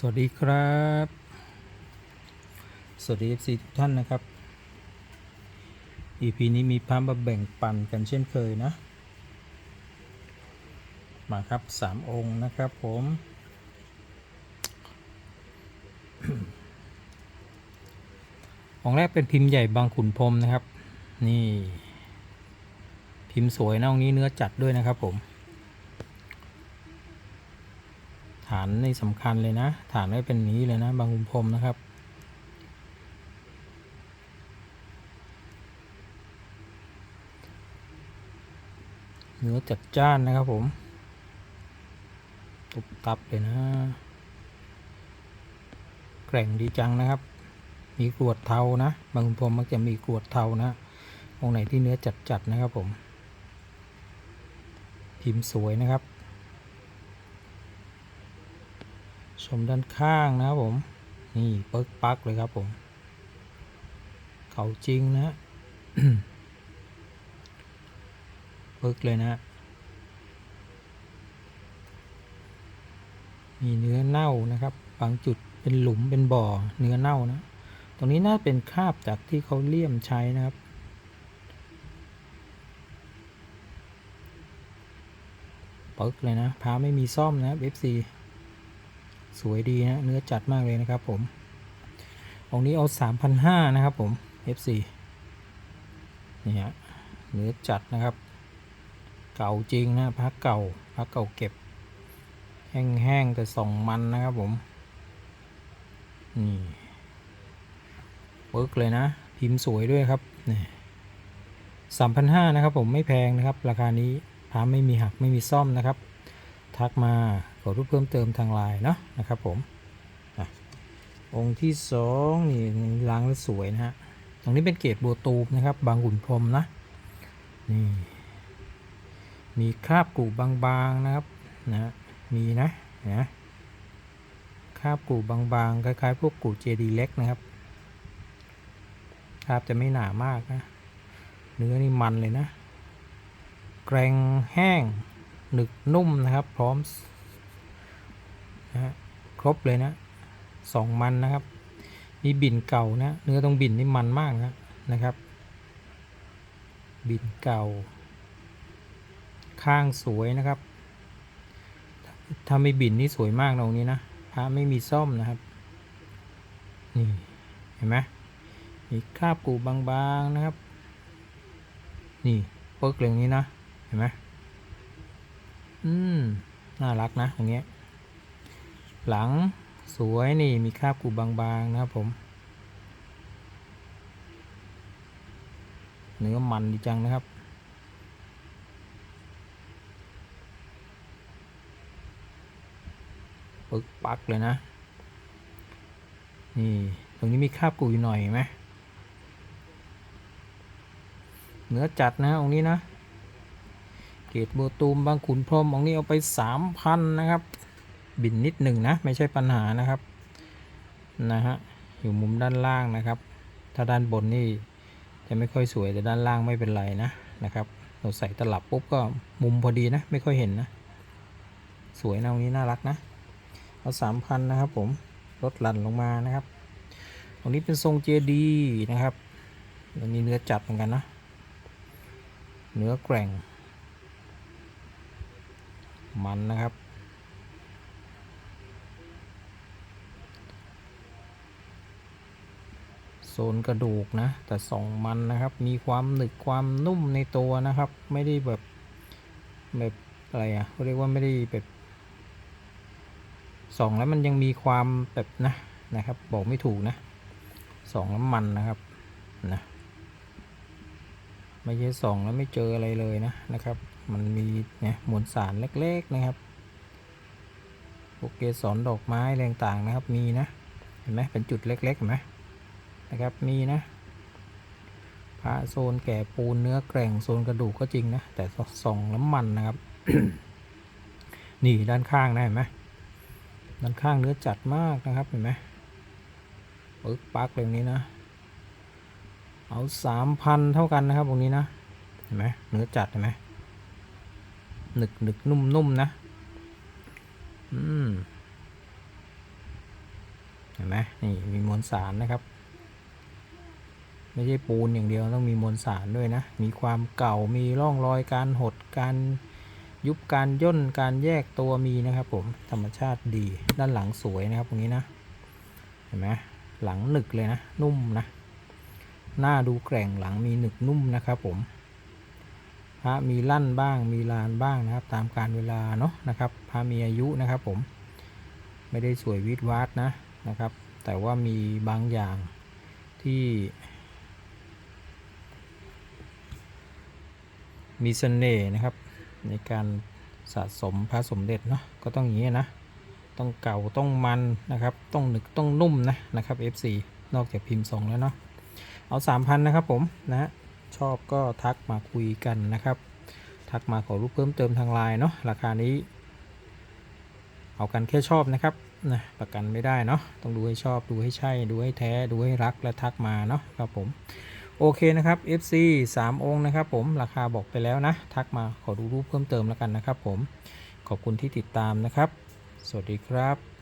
สวัสดีครับ สวัสดี FC ทุกท่านนะครับ EP นี้มีพามาแบ่งปันกันเช่นเคยนะ มาครับสามองค์นะครับผม องค์แรกเป็นพิมพ์ใหญ่บางขุนพรมนะครับ นี่ พิมพ์สวยนะองนี้เนื้อจัดด้วยนะครับผม ฐานนี่สำคัญเลยนะ ฐานไม่เป็นนี้เลยนะ บางขุนพรมนะครับเนื้อจัดจ้านนะครับผม ตุบตับเลยนะ แกร่งดีจังนะครับ มีกรวดเทานะ บางขุนพรมมักจะมีกรวดเทานะองไหนที่เนื้อจัดๆนะครับผม พิมพ์สวยนะครับ ชมด้านข้างนะครับผม นี่เปิกปักเลยครับผม เขาจริงนะเปิกเลยนะมีเนื้อเน่านะครับ บางจุดเป็นหลุมเป็นบ่อเนื้อเน่านะ ตรงนี้น่าเป็นคราบจากที่เขาเลี่ยมใช้นะครับ เปิกเลยนะพาไม่มีซ่อมนะ FC สวยดีนะเนื้อจัดมากเลยนะครับผมองนี้เอา3,500นะครับผม FC นี่ฮะเนื้อจัดนะครับ เก่าจริงนะพักเก่าพักเก่าเก็บ แห้งๆแต่ส่องมันนะครับผม นี่เวิร์กเลยนะ พิมพ์สวยด้วยครับนี่สามพันห้านะครับผมไม่แพงนะครับ ราคานี้พาไม่มีหักไม่มีซ่อมนะครับ ทักมาขอรูปเพิ่มเติมทางไลน์เนาะนะครับผมองค์ที่สองนี่ล้างแล้วสวยนะฮะตรงนี้เป็นเกรดบัวตูมนะครับ บางหุ่นพรมนะนี่มีคราบกูบางๆนะครับนะมีนะนะคราบกูบางๆคล้ายๆ พวกกูเจดีเล็กนะครับคราบจะไม่หนามากนะ เนื้อนี่มันเลยนะ แกรงแห้ง หนึกนุ่มนะครับ พร้อมนะฮะครบเลยนะสองมันนะครับ มีบิ่นเก่านะ เนื้อตรงบิ่นนี่มันมากนะนะครับ บิ่นเก่า ข้างสวยนะครับ ถ้าไม่บิ่นนี่สวยมากตรงนี้นะพระไม่มีซ่อมนะครับ นี่เห็นไหมมีคราบกูบางๆนะครับ นี่เปิกเรื่องนี้นะ เห็นไหม อืม น่ารักนะตรงเนี้ย หลังสวยนี่มีคราบกูบางๆนะครับผม เนื้อมันดีจังนะครับปึกปักเลยนะ นี่ ตรงนี้มีคราบกูอยู่หน่อยไหมเนื้อจัดนะองนี้นะ เกรดโบตูมบางขุนพรหมองนี้เอาไปสามพันนะครับ บินนิดหนึ่งนะ ไม่ใช่ปัญหานะครับ นะฮะ อยู่มุมด้านล่างนะครับ ถ้าด้านบนนี่จะไม่ค่อยสวยแต่ด้านล่างไม่เป็นไรนะนะครับ เราใส่ตลับปุ๊บก็มุมพอดีนะ ไม่ค่อยเห็นนะ สวยนะองค์นี้น่ารักนะ เอาสามพันนะครับผม ลดหลั่นลงมานะครับ ตรงนี้เป็นทรงเจดีนะครับตรงนี้เนื้อจัดเหมือนกันนะ เนื้อแกร่ง มันนะครับ โซนกระดูกนะ แต่สองมันนะครับ มีความหนึบความนุ่มในตัวนะครับ ไม่ได้แบบแบบอะไรอะ่ะเขาเรียกว่าไม่ได้แบบสองแล้วมันยังมีความแบบนะนะครับ บอกไม่ถูกนะสองแล้วมันนะครับนะไม่ใช่สองแล้วไม่เจออะไรเลยนะนะครับ มันมีเนี่ยมวลสารเล็กๆนะครับพวกเกสรดอกไม้แรงต่างนะครับมีนะเห็นไหมเป็นจุดเล็กๆเห็นไหมนะครับมีนะพระโซนแก่ปูนเนื้อแกร่งโซนกระดูกก็จริงนะแต่ส่องน้ำมันนะครับ นี่ด้านข้างนะเห็นไหมด้านข้างเนื้อจัดมากนะครับเห็นไหมปึกปักแบบนี้นะ เอาสามพันเท่ากันนะครับตรงนี้นะเห็นไหมเนื้อจัดเห็นไหม หนึกหนึกนุ่มนุ่มนะ อืม เห็นไหมนี่มีมวลสารนะครับ ไม่ใช่ปูนอย่างเดียวต้องมีมวลสารด้วยนะ มีความเก่ามีร่องรอยการหดการยุบการย่นการแยกตัวมีนะครับผมธรรมชาติดีด้านหลังสวยนะครับตรงนี้นะ เห็นไหมหลังหนึกเลยนะ นุ่มนะ หน้าดูแกร่งหลังมีหนึกนุ่มนะครับผม ระมีลั่นบ้าง มีลานบ้างนะครับ ตามการเวลาเนาะนะครับพระมีอายุนะครับผมไม่ได้สวยวิดวาดนะนะครับ แต่ว่ามีบางอย่างที่ มีเสน่ห์นะครับ ในการสะสมพระสมเด็จเนาะก็ต้องอย่างนี้นะต้องเก่าต้องมันนะครับ ต้องหนึกต้องนุ่มนะนะครับ FC นอกจากพิมพ์ทรงแล้วเนาะเอา 3,000 นะครับผมนะฮะ ชอบก็ทักมาคุยกันนะครับ ทักมาขอรูปเพิ่มเติมทางไลน์เนาะราคานี้ เอากันแค่ชอบนะครับนะประกันไม่ได้เนาะต้องดูให้ชอบดูให้ใช่ดูให้แท้ดูให้รักและทักมาเนาะครับผมโอเคนะครับ FC 3 องค์นะครับผมราคาบอกไปแล้วนะ ทักมาขอดูรูปเพิ่มเติมแล้วกันนะครับผมขอบคุณที่ติดตามนะครับ สวัสดีครับ